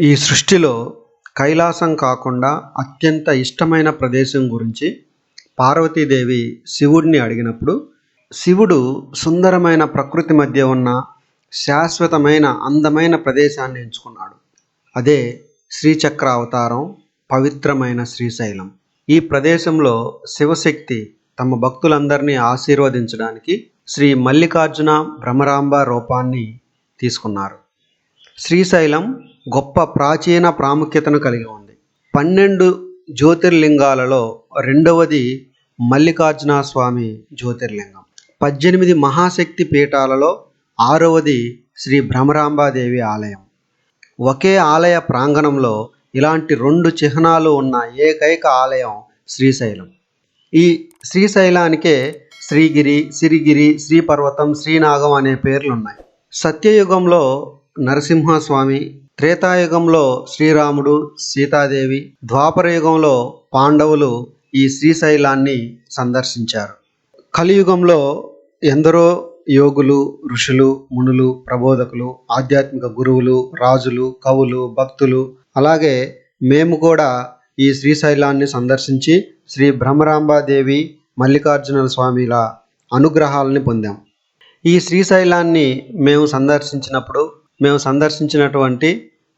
ఈ సృష్టిలో కైలాసం కాకుండా అత్యంత ఇష్టమైన ప్రదేశం గురించి పార్వతీదేవి శివుడిని అడిగినప్పుడు శివుడు సుందరమైన ప్రకృతి మధ్య ఉన్న శాశ్వతమైన అందమైన ప్రదేశాన్ని ఎంచుకున్నాడు. అదే శ్రీచక్ర అవతారం పవిత్రమైన శ్రీశైలం. ఈ ప్రదేశంలో శివశక్తి తమ భక్తులందరినీ ఆశీర్వదించడానికి శ్రీ మల్లికార్జున భ్రమరాంబ రూపాన్ని తీసుకున్నారు. శ్రీశైలం గొప్ప ప్రాచీన ప్రాముఖ్యతను కలిగి ఉంది. పన్నెండు జ్యోతిర్లింగాలలో రెండవది మల్లికార్జున స్వామి జ్యోతిర్లింగం. పద్దెనిమిది మహాశక్తి పీఠాలలో ఆరవది శ్రీ భ్రమరాంబాదేవి ఆలయం. ఒకే ఆలయ ప్రాంగణంలో ఇలాంటి రెండు చిహ్నాలు ఉన్న ఏకైక ఆలయం శ్రీశైలం. ఈ శ్రీశైలానికే శ్రీగిరి సిరిగిరి శ్రీపర్వతం శ్రీనాగం అనే పేర్లు ఉన్నాయి సత్యయుగంలో నరసింహస్వామి త్రేతాయుగంలో శ్రీరాముడు సీతాదేవి ద్వాపర యుగంలో పాండవులు ఈ శ్రీశైలాన్ని సందర్శించారు. కలియుగంలో ఎందరో యోగులు ఋషులు మునులు ప్రబోధకులు ఆధ్యాత్మిక గురువులు రాజులు కవులు భక్తులు అలాగే మేము కూడా ఈ శ్రీశైలాన్ని సందర్శించి శ్రీ భ్రమరాంబాదేవి మల్లికార్జున స్వామిల అనుగ్రహాలని పొందాం. ఈ శ్రీశైలాన్ని మేము సందర్శించినప్పుడు మేము సందర్శించినటువంటి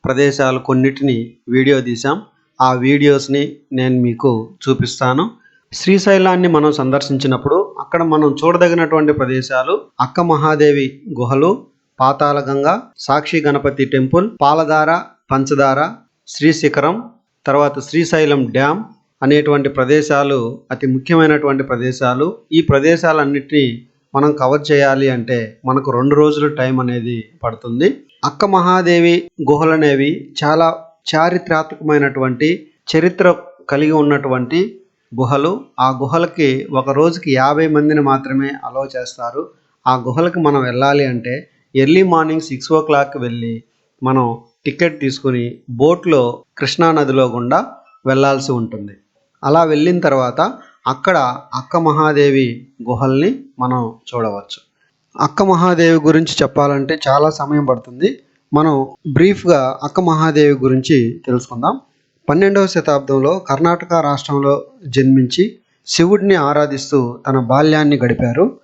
ప్రదేశాలు కొన్నిటిని వీడియో తీసాం ఆ వీడియోస్ని నేను మీకు చూపిస్తాను. శ్రీశైలాన్ని మనం సందర్శించినప్పుడు అక్కడ మనం చూడదగినటువంటి ప్రదేశాలు అక్క మహాదేవి గుహలు పాతాళగంగ సాక్షి గణపతి టెంపుల్ పాలధార పంచదార శ్రీశిఖరం తర్వాత శ్రీశైలం డ్యామ్ అనేటువంటి ప్రదేశాలు అతి ముఖ్యమైనటువంటి ప్రదేశాలు. ఈ ప్రదేశాలన్నిటినీ మనం కవర్ చేయాలి అంటే మనకు రెండు రోజులు టైం అనేది పడుతుంది. అక్క మహాదేవి గుహలు అనేవి చాలా చారిత్రాత్మకమైనటువంటి చరిత్ర కలిగి ఉన్నటువంటి గుహలు. ఆ గుహలకి ఒక రోజుకి యాభై మందిని మాత్రమే అలో చేస్తారు. ఆ గుహలకి మనం వెళ్ళాలి అంటే early morning six o'clock వెళ్ళి మనం టికెట్ తీసుకుని బోట్లో కృష్ణానదిలో గుండా వెళ్ళాల్సి ఉంటుంది. అలా వెళ్ళిన తర్వాత అక్కడ అక్క మహాదేవి గుహల్ని మనం చూడవచ్చు. అక్క మహాదేవి గురించి చెప్పాలంటే చాలా సమయం పడుతుంది. మనం బ్రీఫ్గా అక్క మహాదేవి గురించి తెలుసుకుందాం. పన్నెండవ శతాబ్దంలో కర్ణాటక రాష్ట్రంలో జన్మించి శివుడిని ఆరాధిస్తూ తన బాల్యాన్ని గడిపారు.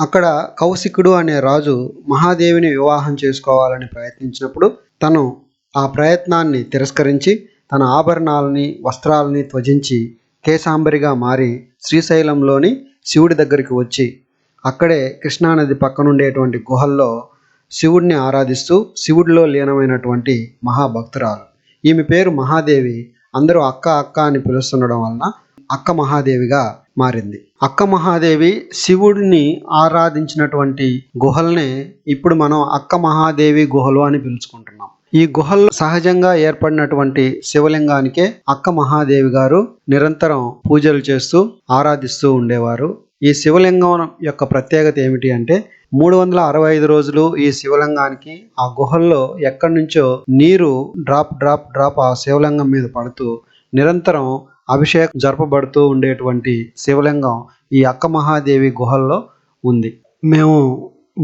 అక్కడ కౌశికుడు అనే రాజు మహాదేవిని వివాహం చేసుకోవాలని ప్రయత్నించినప్పుడు తను ఆ ప్రయత్నాన్ని తిరస్కరించి తన ఆభరణాలని వస్త్రాలని త్వజించి కేశాంబరిగా మారి శ్రీశైలంలోని శివుడి దగ్గరికి వచ్చి అక్కడే కృష్ణానది పక్కనుండేటువంటి గుహల్లో శివుడిని ఆరాధిస్తూ శివుడిలో లీనమైనటువంటి మహాభక్తురాలు. ఈమె పేరు మహాదేవి. అందరూ అక్క అక్క అని పిలుస్తుండడం వలన అక్క మహాదేవిగా మారింది. అక్క మహాదేవి శివుడిని ఆరాధించినటువంటి గుహల్నే ఇప్పుడు మనం అక్క మహాదేవి గుహలు అని పిలుచుకుంటున్నాం. ఈ గుహల్లో సహజంగా ఏర్పడినటువంటి శివలింగానికే అక్క మహాదేవి గారు నిరంతరం పూజలు చేస్తూ ఆరాధిస్తూ ఉండేవారు. ఈ శివలింగం యొక్క ప్రత్యేకత ఏమిటి అంటే మూడు వందల అరవై ఐదు రోజులు ఈ శివలింగానికి ఆ గుహల్లో ఎక్కడి నుంచో నీరు డ్రాప్ డ్రాప్ డ్రాప్ ఆ శివలింగం మీద పడుతూ నిరంతరం అభిషేకం జరపబడుతూ ఉండేటువంటి శివలింగం ఈ అక్క మహాదేవి గుహల్లో ఉంది. మేము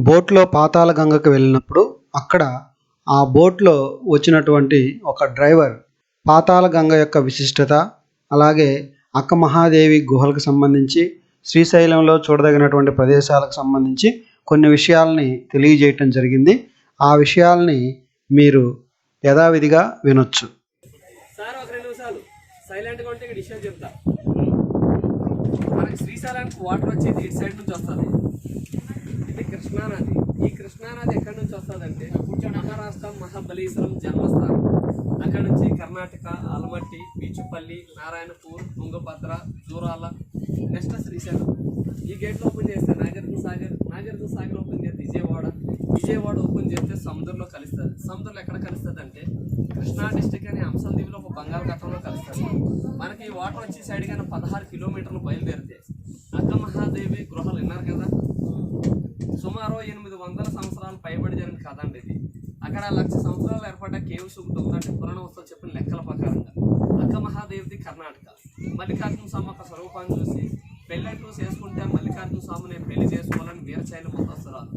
బోట్లో పాతాళ గంగకు వెళ్ళినప్పుడు అక్కడ ఆ బోట్లో వచ్చినటువంటి ఒక డ్రైవర్ పాతాళ గంగ యొక్క విశిష్టత అలాగే అక్క మహాదేవి గుహలకు సంబంధించి శ్రీశైలంలో చూడదగినటువంటి ప్రదేశాలకు సంబంధించి కొన్ని విషయాల్ని తెలియజేయటం జరిగింది. ఆ విషయాల్ని మీరు యథావిధిగా వినొచ్చు. సార్ ఒక రెండు నిమిషాలు. సైలెంట్గా ఉంటే ఇక్కడ విషయం చెప్తా. మనకి శ్రీశైలానికి వాటర్ వచ్చేది ఇటు సైడ్ నుంచి వస్తుంది. ఇది కృష్ణానది. ఈ కృష్ణానది ఎక్కడి నుంచి వస్తుంది అంటే మహారాష్ట్ర మహాబలీశ్వరం జన్మస్థానం. అక్కడ నుంచి కర్ణాటక అలమట్టి బీచుపల్లి నారాయణపూర్ తుంగభద్ర జూరాల నెక్స్ట్ శ్రీశైలం. ఈ గేట్లు ఓపెన్ చేస్తే నాగార్జున సాగర్ నాగార్జున సాగర్ ఓపెన్ చేస్తే విజయవాడ విజయవాడ ఓపెన్ చేస్తే సముద్రంలో కలుస్తుంది. సముద్రంలో ఎక్కడ కలుస్తుంది అంటే కృష్ణా డిస్టిక్ అనే అంశం దీవిలో ఒక బంగాళాఖాతంలో కలుస్తుంది. మనకి ఈ వాటర్ వచ్చే సైడ్ కానీ పదహారు కిలోమీటర్లు బయలుదేరితే అక్క మహాదేవి గృహాలు విన్నారు కదా? సుమారు ఎనిమిది వందల సంవత్సరాలు పైబడి జరిగిన కథ అండి ఇది. అక్కడ లక్ష సంవత్సరాలు ఏర్పడ్డ కేవ్స్ ఒకటి ఉందంటే పురాణ వస్తువు చెప్పిన లెక్కల ప్రకారంగా. అక్క మహాదేవిది కర్ణాటక. మల్లికార్జున స్వామి ఒక స్వరూపాన్ని చూసి పెళ్ళంటూ చేసుకుంటే మల్లికార్జున స్వామిని పెళ్ళి చేసుకోవాలని వీరశైలి మొత్తస్తురాలు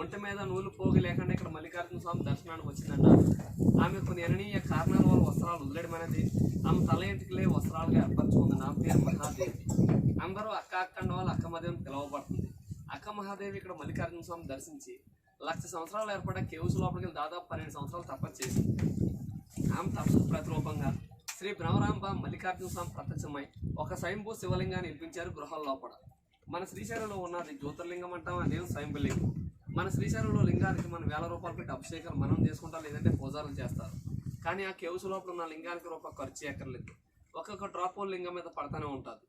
ఒంటి మీద నూలు పోగి లేకుండా ఇక్కడ మల్లికార్జున స్వామి దర్శనానికి వచ్చిందంట ఆమె కొన్ని అననీయ కారణాలు వస్త్రాలు వదిలేయడం అనేది ఆమె తల ఇంటికి వస్త్రాలుగా ఏర్పరచుకుంది. నా పేరు మహాదేవి. అందరూ అక్క అక్కండ వాళ్ళు అక్క మదేవి పిలవబడుతుంది పిలువబడుతుంది. అక్క మహాదేవి ఇక్కడ మల్లికార్జున స్వామి దర్శించి లక్ష సంవత్సరాలు ఏర్పడే కేవ్స్ లోపలికి వెళ్ళి దాదాపు పన్నెండు సంవత్సరాలు తపస్సు చేసింది. ఆమె తపస్సు ప్రతిరూపంగా శ్రీ భ్రమరాంబ మల్లికార్జున స్వామి ప్రత్యక్షమై ఒక స్వయంభూ శివలింగాన్ని నిర్మించారు గృహాల లోపల. మన శ్రీశైలంలో ఉన్నది జ్యోతిర్లింగం అంటాం అదే స్వయంభులింగం. మన శ్రీశైలంలో లింగానికి మనం వేల రూపాయలు పెట్టి అభిషేకాలు మనం చేసుకుంటాం లేదంటే పూజారులు చేస్తారు. కానీ ఆ కేవ్స్ లోపల ఉన్న లింగానికి రూపాయి ఖర్చు ఎక్కర్లేదు ఒక్కొక్క డ్రాప్ లింగం మీద పడతానే ఉంటుంది.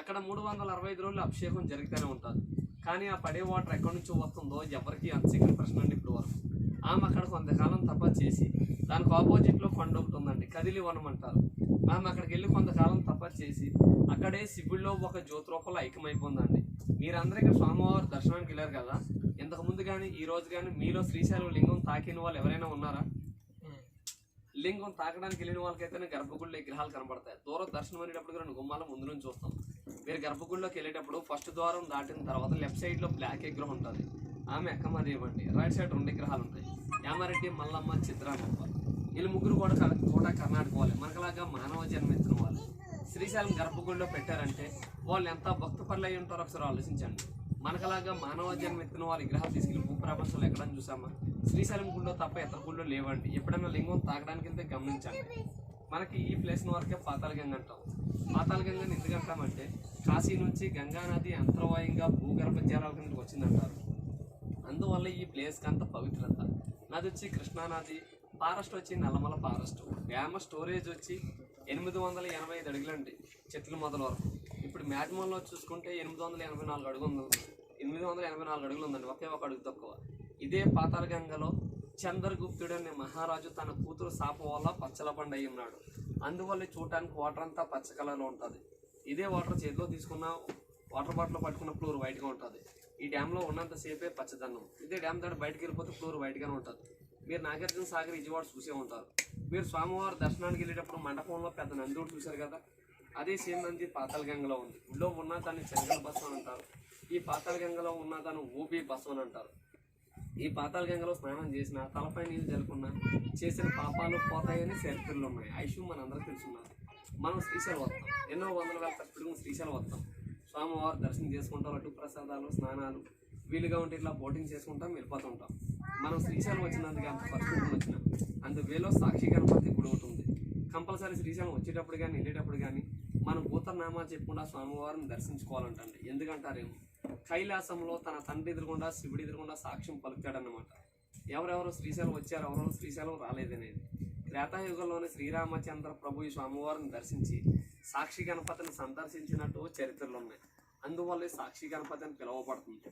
అక్కడ మూడు వందల అరవై ఐదు రోజులు అభిషేకం జరుగుతూనే ఉంటుంది. కానీ ఆ పడే వాటర్ ఎక్కడి నుంచి వస్తుందో ఎవరికి అంత చికెన్ ప్రశ్న అండి ఇప్పుడు వరకు. ఆమె అక్కడ కొంతకాలం తప చేసి దానికి ఆపోజిట్లో కొండ ఒకటి ఉందండి కదిలి వనం అంటారు ఆమె అక్కడికి వెళ్ళి కొంతకాలం తప చేసి అక్కడే శివుడిలో ఒక జ్యోతి రూపంలో ఐక్యమైపోందండి మీరందరూ ఇక్కడ స్వామివారి దర్శనానికి వెళ్ళారు కదా? ఇంతకుముందు కానీ ఈ రోజు కానీ మీలో శ్రీశైలం లింగం తాకిన వాళ్ళు ఎవరైనా ఉన్నారా? లింగం తాకడానికి వెళ్ళిన వాళ్ళకైతేనే గర్భగుడిలో విగ్రహాలు కనబడతాయి. దూరం దర్శనం అనేటప్పుడు రెండు గుమ్మాల ముందు నుంచి చూస్తాం. మీరు గర్భగుడిలోకి వెళ్ళేటప్పుడు ఫస్ట్ ద్వారం దాటిన తర్వాత లెఫ్ట్ సైడ్లో బ్లాక్ విగ్రహం ఉంటుంది. ఆమె ఎక్కమాదేవి అండి రైట్ సైడ్ రెండు విగ్రహాలు ఉంటాయి. యామారెడ్డి మల్లమ్మ చిత్రానమ్మ వీళ్ళు ముగ్గురు కూడా కూడా కర్ణాటక వాళ్ళు. మనకలాగా మానవ జన్మ వాళ్ళు. శ్రీశైలం గర్భగుడిలో పెట్టారంటే వాళ్ళు ఎంత భక్తి పనులు అయి ఉంటారో ఒకసారి ఆలోచించండి. మనకలాగా మానవ జన్మెత్తిన వాళ్ళ విగ్రహాలు తీసుకెళ్ళి భూప్రపంచంలో ఎక్కడని చూసామా? శ్రీశైలం గుడిలో తప్ప ఇతర గుడిలో లేవండి. ఎప్పుడైనా లింగం తాగడానికి వెళ్తే గమనించండి. మనకి ఈ ప్లేస్ వరకే పాతాళగంగ అంటాం. పాతాళగంగని ఎందుకు అంటామంటే కాశీ నుంచి గంగా నది అంతర్వాయంగా భూగర్భ జలాల కిందకి వచ్చిందంటారు. అందువల్ల ఈ ప్లేస్కి అంత పవిత్రత. నది వచ్చి కృష్ణానది ఫారెస్ట్ వచ్చి నల్లమల ఫారెస్ట్ డ్యామ్ స్టోరేజ్ వచ్చి ఎనిమిది వందల ఎనభై ఐదు అడుగులండి చెట్ల మొదల వరకు. ఇప్పుడు మ్యాక్సిమంలో చూసుకుంటే ఎనిమిది వందల ఎనభై నాలుగు అడుగు ఉంది. ఎనిమిది వందల ఎనభై నాలుగు అడుగులు ఉందండి ఒకే ఒక అడుగు తక్కువ. ఇదే పాతాళగంగలో చంద్రగుప్తుడు అనే మహారాజు తన కూతురు శాప వల్ల పచ్చల పండు అయి ఉన్నాడు. అందువల్ల చూడటానికి వాటర్ అంతా పచ్చ కలర్లో ఉంటుంది. ఇదే వాటర్ చేతిలో తీసుకున్న వాటర్ బాటిల్ పట్టుకున్న ఫ్లోర్ వైట్గా ఉంటుంది. ఈ డ్యాంలో ఉన్నంతసేపే పచ్చదన్నం ఇదే డ్యామ్ దాటి బయటకు వెళ్ళిపోతే ఫ్లోర్ వైట్గానే ఉంటుంది. మీరు నాగార్జున సాగర్ విజయవాడ చూసే ఉంటారు. మీరు స్వామివారి దర్శనానికి వెళ్ళేటప్పుడు మండపంలో పెద్ద నందుడు చూశారు కదా? అదే సేమ్ నంది పాతాళగంగలో ఉంది. ఊళ్ళో ఉన్న దాన్ని చెంగల్ బస్సు అని అంటారు. ఈ పాతాళగంగలో ఉన్న దాన్ని ఓబీ బస్సు అని అంటారు. ఈ పాతాళగంగలో స్నానం చేసిన తలపై నీళ్ళు జరుపుకున్న చేసిన పాపాలు పోతాయని చరిత్రలు ఉన్నాయి. ఐషు మనందరూ తెలుసున్నారు. మనం శ్రీశైలం వస్తాం. ఎన్నో వందల వేల ఖర్చు శ్రీశైలం వస్తాం. స్వామివారి దర్శనం చేసుకుంటాం అటు ప్రసాదాలు స్నానాలు. వీలుగా ఉంటే ఇట్లా బోటింగ్ చేసుకుంటాం వెళ్ళిపోతుంటాం. మనం శ్రీశైలం వచ్చినందుకు అంత పరిస్థితులు వచ్చిన అందువేలో సాక్షి గణపతి గుడి ఉంటుంది ఉంది. కంపల్సరీ శ్రీశైలం వచ్చేటప్పుడు కానీ వెళ్ళేటప్పుడు కానీ మనం భూతనామాలు చెప్పకుండా స్వామివారిని దర్శించుకోవాలంటండి. ఎందుకంటారేమో? కైలాసంలో తన తండ్రి ఎదురుకుండా శివుడి ఎదురుకుండా సాక్ష్యం పలుకుతాడన్నమాట. ఎవరెవరు శ్రీశైలం వచ్చారు ఎవరెవరు శ్రీశైలం రాలేదనేది. త్రేతాయుగంలోని శ్రీరామచంద్ర ప్రభు ఈ స్వామివారిని దర్శించి సాక్షి గణపతిని సందర్శించినట్టు చరిత్రలు ఉన్నాయి అందువల్ల సాక్షి గణపతి అని పిలువబడుతుంది.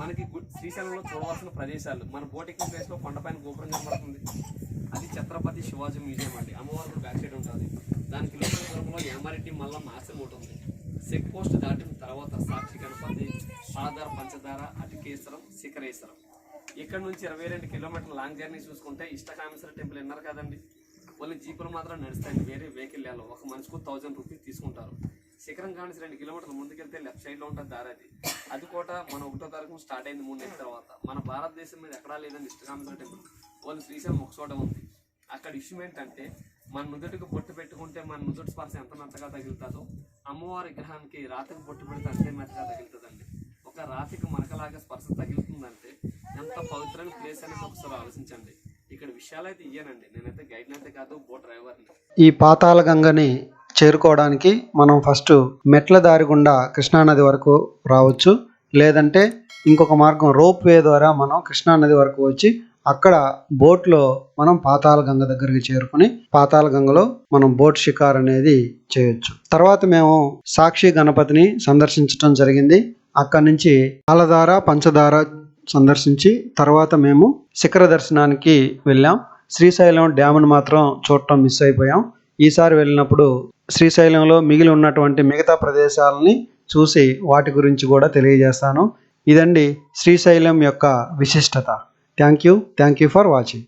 మనకి శ్రీశైలంలో చూడవలసిన ప్రదేశాలు మన బోటింగ్ ప్లేస్లో కొండపైన గోపురం కనబడుతుంది. అది ఛత్రపతి శివాజీ మ్యూజియం అండి. అమ్మవారి బ్యాక్ సైడ్ ఉంటుంది. దానికి కిలోమీటర్ దూరంలో యామారెడ్డి మల్ల ఆశ్రమం ఉంటుంది చెక్ పోస్ట్ దాటిన తర్వాత సాక్షి గణపతి పాదార పంచదార అటికేశ్వరం శిఖరేశ్వరం. ఇక్కడ నుంచి ఇరవై రెండు కిలోమీటర్ల లాంగ్ జర్నీ చూసుకుంటే ఇష్టకామేశ్వర టెంపుల్ విన్నారు కదండి. ఓన్లీ జీపులు మాత్రం నడుస్తాయండి. వేరే వెహికల్ వెళ్ళాలి ఒక మనిషికు థౌజండ్ రూపీస్ తీసుకుంటారు. శిఖరం కానిసి రెండు కిలోమీటర్లు ముందుకెళ్తే లెఫ్ట్ సైడ్లో ఉంటుంది దారి అది. అది కూడా మన ఒకటో తారీఖు స్టార్ట్ అయింది మూడు నెలల తర్వాత. మన భారతదేశం మీద ఎక్కడా లేదండి ఇష్టకామేశ్వర టెంపుల్. ఓన్లీ శ్రీశైలం ఒక చోట ఉంది. అక్కడ ఇష్యూ ఏంటంటే మన నుదుటికి బొట్టు పెట్టుకుంటే మన నుదుటి స్పర్శ ఎంత మెత్తగా తగులుతుందో అమ్మవారి విగ్రహానికి రాత్రికి బొట్టు పెడితే అంతే మెత్తగా తగులుతుందండి. ఒక రాతికి మనకలాగా స్పర్శ తగులుతుందంటే ఎంత పవిత్రమైన ప్లేస్ అనేది ఒకసారి ఆలోచించండి. ఇక్కడ విషయాలు అయితే ఇయ్యానండి. నేనైతే గైడ్ అయితే కాదు బోట్ డ్రైవర్ని ఈ పాతాల గంగని చేరుకోవడానికి మనం ఫస్ట్ మెట్ల దారి గుండా కృష్ణానది వరకు రావచ్చు. లేదంటే ఇంకొక మార్గం రోప్ వే ద్వారా మనం కృష్ణానది వరకు వచ్చి అక్కడ బోట్లో మనం పాతాల గంగ దగ్గరికి చేరుకుని పాతాల గంగలో మనం బోట్ షికార్ అనేది చేయొచ్చు. తర్వాత మేము సాక్షి గణపతిని సందర్శించడం జరిగింది. అక్కడి నుంచి పాలధార పంచదార సందర్శించి తర్వాత మేము శిఖర దర్శనానికి వెళ్ళాం. శ్రీశైలం డ్యామ్ను మాత్రం చూడటం మిస్ అయిపోయాం. ఈసారి వెళ్ళినప్పుడు శ్రీశైలంలో మిగిలి ఉన్నటువంటి మిగతా ప్రదేశాలని చూసి వాటి గురించి కూడా తెలియజేస్తాను. ఇదండి శ్రీశైలం యొక్క విశిష్టత. Thank you. Thank you for watching.